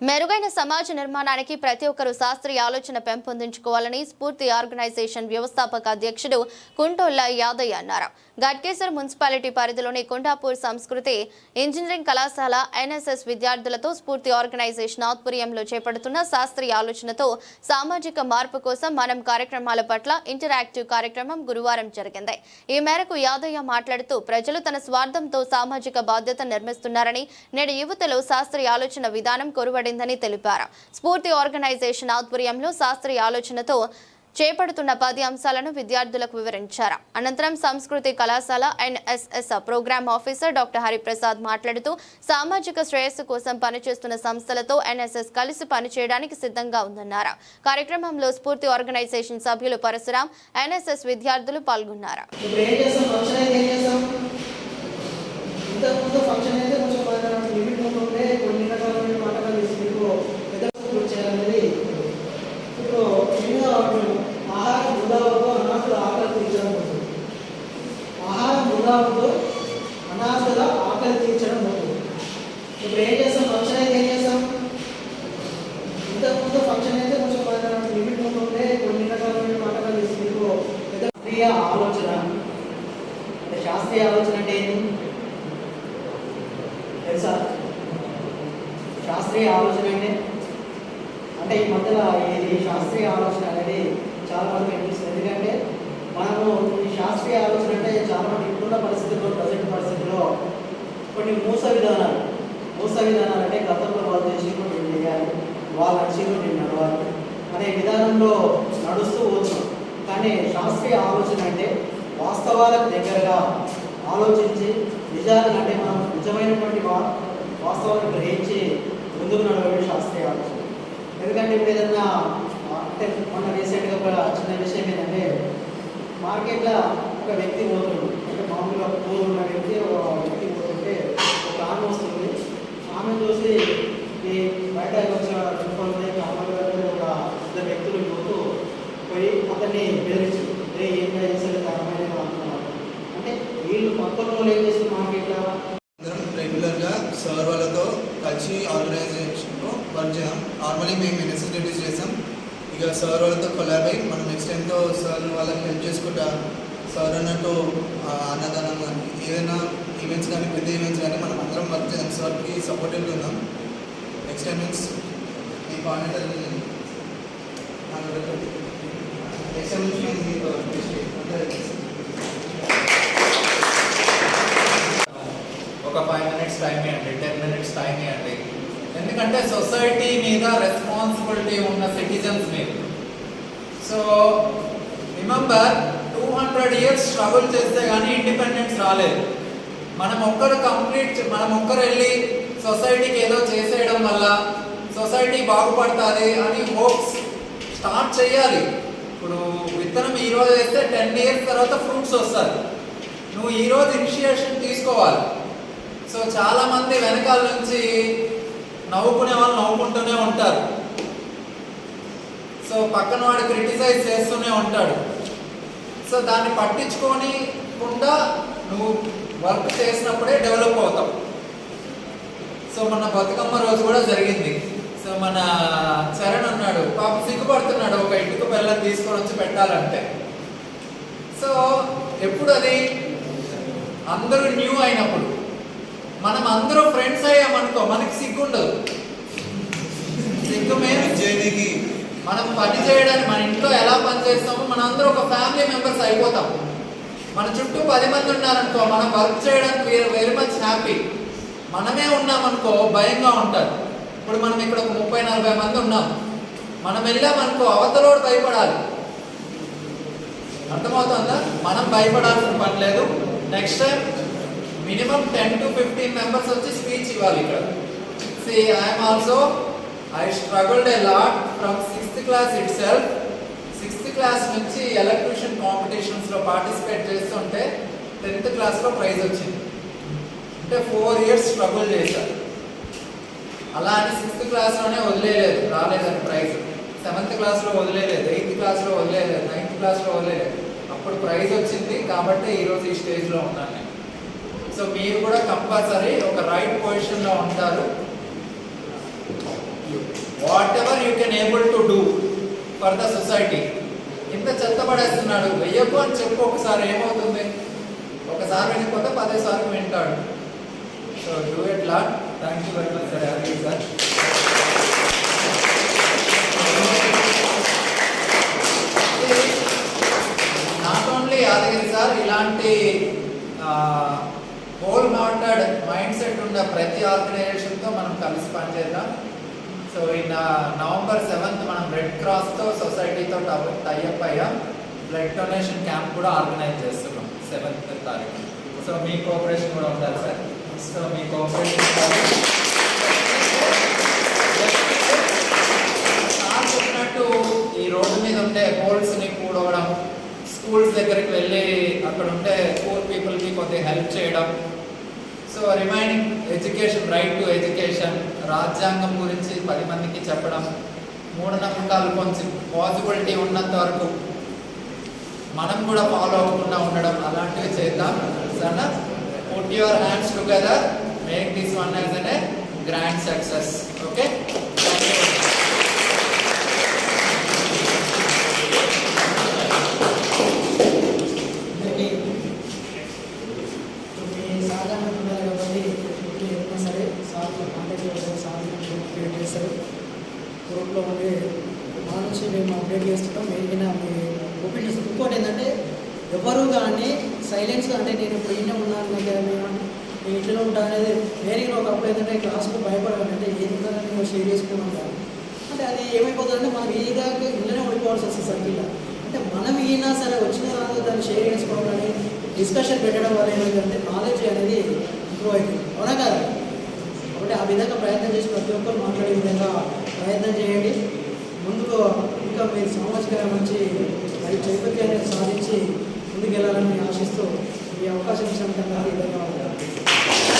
మెరుగైన సమాజ నిర్మాణానికి ప్రతి ఒక్కరూ శాస్త్రీయ ఆలోచన పెంపొందించుకోవాలని స్ఫూర్తి ఆర్గనైజేషన్ వ్యవస్థాపక అధ్యక్షుడు కుంటోల్లా యాదయ్య అన్నారు. గట్కేశ్వర్ మున్సిపాలిటీ పరిధిలోని కుండాపూర్ సంస్కృతి ఇంజనీరింగ్ కళాశాల ఎన్ఎస్ఎస్ విద్యార్థులతో స్ఫూర్తి ఆర్గనైజేషన్ ఆధ్వర్యంలో చేపడుతున్న శాస్త్రీయ ఆలోచనతో సామాజిక మార్పు కోసం మనం కార్యక్రమాల పట్ల ఇంటరాక్టివ్ కార్యక్రమం గురువారం జరిగింది. ఈ మేరకు యాదయ్య మాట్లాడుతూ ప్రజలు తన స్వార్థంతో సామాజిక బాధ్యత నిర్మిస్తున్నారని నేడు యువతలో శాస్త్రీయ ఆలోచన విధానం కొరువడిందని తెలిపారు. స్ఫూర్తి ఆర్గనైజేషన్ ఆధ్వర్యంలో శాస్త్రీయ ఆలోచనతో చేపడుతున్న పది అంశాలను విద్యార్థులకు వివరించారు. అనంతరం సంస్కృతి కళాశాల NSS program officer doctor Hariprasad మాట్లాడుతూ సామాజిక శ్రేయస్సు కోసం పనిచేస్తున్న సంస్థలతో ఎన్ఎస్ఎస్ కలిసి పనిచేయడానికి సిద్ధంగా ఉందన్నారు. కార్యక్రమంలో స్ఫూర్తి ఆర్గనైజేషన్ సభ్యులు పరశురాం ఎన్ఎస్ఎస్ విద్యార్థులు పాల్గొన్నారు ఇప్పుడు ఏం చేస్తాం ఫంక్షన్ అయితే ఏం చేస్తాం ఇంతకుముందు ఫంక్షన్ అయితే కొంచెం మన లిమిట్ ఉంటుండే కొన్ని రకాల వంటకాలు వేసి మీకు పెద్ద పూర్తి చేయాలనేది ఇప్పుడు మెయిన్గా ఆహారం వృధా వద్దు అనాథుల ఆకలి తీర్చడం ఉంటుంది ఆహారం అనాథగా ఆకలి తీర్చడం ఉంటుంది ఇప్పుడు ఏం చేస్తాం? ఫంక్షన్ అయితే ఏం చేస్తాం? ఇంతకుముందు ఫంక్షన్ అయితే కొంచెం మన లిమిట్ ఉంటుంటే కొన్ని రకాల మాటలు మీకు పెద్ద శాస్త్రీయ ఆలోచన అంటే శాస్త్రీయ ఆలోచన అంటే ఏంటి? తెలుసా? శాస్త్రీయ ఆలోచన అంటే అంటే ఈ మధ్యలో ఇది శాస్త్రీయ ఆలోచన అనేది చాలా మంది కనిపిస్తుంది ఎందుకంటే మనము ఈ శాస్త్రీయ ఆలోచన అంటే చాలా మంది ఇప్పుడున్న పరిస్థితుల్లో ప్రజెంట్ పరిస్థితుల్లో కొన్ని మూస విధానాలు. మూస విధానాలు అంటే గతంలో వాళ్ళు చేసిన నేను చేయాలి వాళ్ళు నడవాలి అనే విధానంలో నడుస్తూ వచ్చు కానీ శాస్త్రీయ ఆలోచన అంటే వాస్తవాలకు దగ్గరగా ఆలోచించి నిజాలను అంటే మనం నిజమైనటువంటి వా వాస్తవాన్ని గ్రహించి ముందుకు నడవడం శాస్త్రీయ ఆలోచన. ఎందుకంటే ఇప్పుడు ఏదన్నా అంటే మొన్న రీసెంట్గా ఒక చిన్న విషయం ఏంటంటే మార్కెట్లో ఒక వ్యక్తి పోతుంది అంటే మామూలుగా పూలు ఉన్న వ్యక్తి ఒక వ్యక్తి పోతుంటే ఒక ఆమె వస్తుంది ఆమె చూసి ఈ బయట వచ్చిన కొంతమంది అమ్మాయి ఒక ఇద్దరు వ్యక్తులు పోతూ పోయి అతన్ని బెదిరించు ఏ ఏం చేసే అమ్మాయి అంటున్నారు. అంటే వీళ్ళు మొత్తంలో ఏం చేసిన మాకు అందరం రెగ్యులర్గా సార్ వాళ్ళతో కలిసి ఆర్గనైజేషన్లో వర్క్ చేద్దాం నార్మలీ మేము ఇన్సిడెంట్స్ చేసాం ఇక సార్ వాళ్ళతో కొలాబ్ అయ్యి మనం నెక్స్ట్ టైంతో సార్ వాళ్ళకి హెల్ప్ చేసుకుంటా సార్ అన్నట్టు అన్నదానం కానీ ఏదైనా ఈవెంట్స్ కానీ పెద్ద ఈవెంట్స్ కానీ మనం అందరం సపోర్టివ్గా ఉందాం నెక్స్ట్ టైం మీన్స్ మీ కోఆర్డినేటర్ నెక్స్ట్ టైం నుంచి మీకు ఒక ఫైవ్ మినిట్స్ టైం ఇవ్వండి టెన్ మినిట్స్ టైం ఇవ్వండి. ఎందుకంటే సొసైటీ మీద రెస్పాన్సిబిలిటీ ఉన్న సిటిజన్స్ మీరు so remember two hundred years struggle చేస్తే కానీ ఇండిపెండెన్స్ రాలేదు. మనం ఒక్కరు కంప్లీట్ మనం ఒక్కరు వెళ్ళి సొసైటీకి ఏదో చేసేయడం వల్ల సొసైటీ బాగుపడుతుంది అని హోప్స్ స్టార్ట్ చేయాలి. ఇప్పుడు విత్తనం ఈరోజు వేస్తే టెన్ ఇయర్స్ తర్వాత ఫ్రూట్స్ వస్తారు నువ్వు ఈరోజు ఇనిషియేషన్ తీసుకోవాలి. సో చాలామంది వెనకాల నుంచి నవ్వుకునే వాళ్ళు నవ్వుకుంటూనే ఉంటారు. సో పక్కన వాడు క్రిటిసైజ్ చేస్తూనే ఉంటాడు. సో దాన్ని పట్టించుకోనికుండా నువ్వు వర్క్ చేసినప్పుడే డెవలప్ అవుతావు. సో మన బతుకమ్మ రోజు కూడా జరిగింది. సో మన చరణ్ అన్నాడు పాప సిగ్గుపడుతున్నాడు ఒక ఇంటికి పిల్లలు తీసుకొని వచ్చి పెట్టాలంటే. సో ఎప్పుడు అది? అందరూ న్యూ అయినప్పుడు. మనం అందరూ ఫ్రెండ్స్ అయ్యామనుకో మనకి సిగ్గు ఉండదు సిగ్గు మేము చేయడానికి మనం పని చేయడానికి మన ఇంట్లో ఎలా పని చేస్తామో మన అందరూ ఒక ఫ్యామిలీ మెంబర్స్ అయిపోతాం. మన చుట్టూ పది మంది ఉన్నారనుకో మనం వర్క్ చేయడానికి వెరీ మచ్ హ్యాపీ. మనమే ఉన్నామనుకో భయంగా ఉంటారు. ఇప్పుడు మనం ఇక్కడ ఒక ముప్పై నలభై మంది ఉన్నాం. మనం వెళ్ళామనుకో అవతలోడు భయపడాలి. అర్థమవుతుందా? మనం భయపడాల్సిన పని లేదు. Next time minimum ten to fifteen members వచ్చి స్పీచ్ ఇవ్వాలి ఇక్కడ. See I'm also I struggled a lot from sixth class itself sixth class నుంచి ఎలక్ట్రిషియన్ కాంపిటీషన్స్లో పార్టిసిపేట్ చేస్తుంటే టెన్త్ క్లాస్లో ప్రైజ్ వచ్చింది. అంటే ఫోర్ ఇయర్స్ స్ట్రగుల్ చేశారు అలా అని సిక్స్త్ క్లాస్లోనే వదిలేయలేదు రాలేదని ప్రైజ్ సెవెంత్ క్లాస్లో వదిలేయలేదు ఎయిత్ క్లాస్లో వదిలేయలేదు నైన్త్ క్లాస్లో వదిలేయలేదు అప్పుడు ప్రైజ్ వచ్చింది కాబట్టి ఈరోజు ఈ స్టేజ్లో ఉన్నాను నేను. సో మీరు కూడా కంపల్సరీ ఒక రైట్ పొజిషన్లో ఉంటారు. Whatever you can able to do for the society ఇంత చెత్త పడేస్తున్నాడు వెయ్యకు అని చెప్పు ఒకసారి ఏమవుతుంది? ఒకసారి వెళ్ళిపోతే పదేసార్లు వింటాడు. So do at lot thank you very much sir happy sir not only Yadagiri sir ఇలాంటి హోల్ హార్టెడ్ మైండ్ సెట్ ఉన్న ప్రతి ఆర్గనైజేషన్తో మనం కలిసి పనిచేద్దాం. సో ఇన్ నవంబర్ సెవెంత్ మనం రెడ్ క్రాస్తో సొసైటీతో టైఅప్ అయ్యా. బ్లడ్ డొనేషన్ క్యాంప్ కూడా ఆర్గనైజ్ చేస్తున్నాం సెవెంత్ తారీఖు. సో మీ కోఆపరేషన్ కూడా ఉండాలి సార్ సో మీ కోఆపరేషన్ ఉండాలి సార్ చెప్పినట్టు ఈ రోడ్డు మీద ఉండే హోల్స్ని కూడవడం స్కూల్స్ దగ్గరికి వెళ్ళి అక్కడ ఉండే పూర్ పీపుల్కి కొద్దిగా హెల్ప్ చేయడం. So remaining education right to education రాజ్యాంగం గురించి పది మందికి చెప్పడం మూఢనమ్మకాలు కొంచెం పాజిబిలిటీ ఉన్నంత వరకు మనం కూడా ఫాలో అవ్వకుండా ఉండడం అలాంటివి చేద్దాం. సరేనా? Put your hands together, make this one as a eh, grand grand success okay కాబట్టి ఏదైనా సరే గ్రూప్లో ఉండి మా నుంచి మేము అప్డేట్ చేస్తున్నాం మెయిన్గా మీ ఒపీనియన్స్ ఇంకోటి ఏంటంటే ఎవరు కానీ సైలెన్స్ అంటే నేను ఇప్పుడు ఇంట్లో ఉన్నాను కానీ నేను ఇంట్లో ఉంటా అనేది వేరే ఒకప్పుడు ఏంటంటే క్లాస్కు భయపడాలంటే ఏది నేను షేర్ చేసుకున్నాం కాదు అంటే అది ఏమైపోతుందంటే మనం ఈ దాకా ఇంట్లోనే ఉండిపోవాల్సి వస్తుంది సర్కిల్లో అంటే మనం ఈయన సరే వచ్చిన దాంట్లో దాన్ని షేర్ చేసుకోవడం కానీ డిస్కషన్ పెట్టడం వల్ల ఏమైందంటే నాలెడ్జ్ అనేది ఇంప్రూవ్ అవుతుంది. అవునా కదా? కాబట్టి ఆ విధంగా ప్రయత్నం చేసి ప్రతి ఒక్కరు మాట్లాడే విధంగా ప్రయత్నం చేయండి. ముందుకు ఇంకా మీరు సామాజిక మంచి మరి చైతన్యాన్ని సాధించి ముందుకెళ్ళాలని ఆశిస్తూ ఈ అవకాశం ఇచ్చినందుకు ధన్యవాదాలు.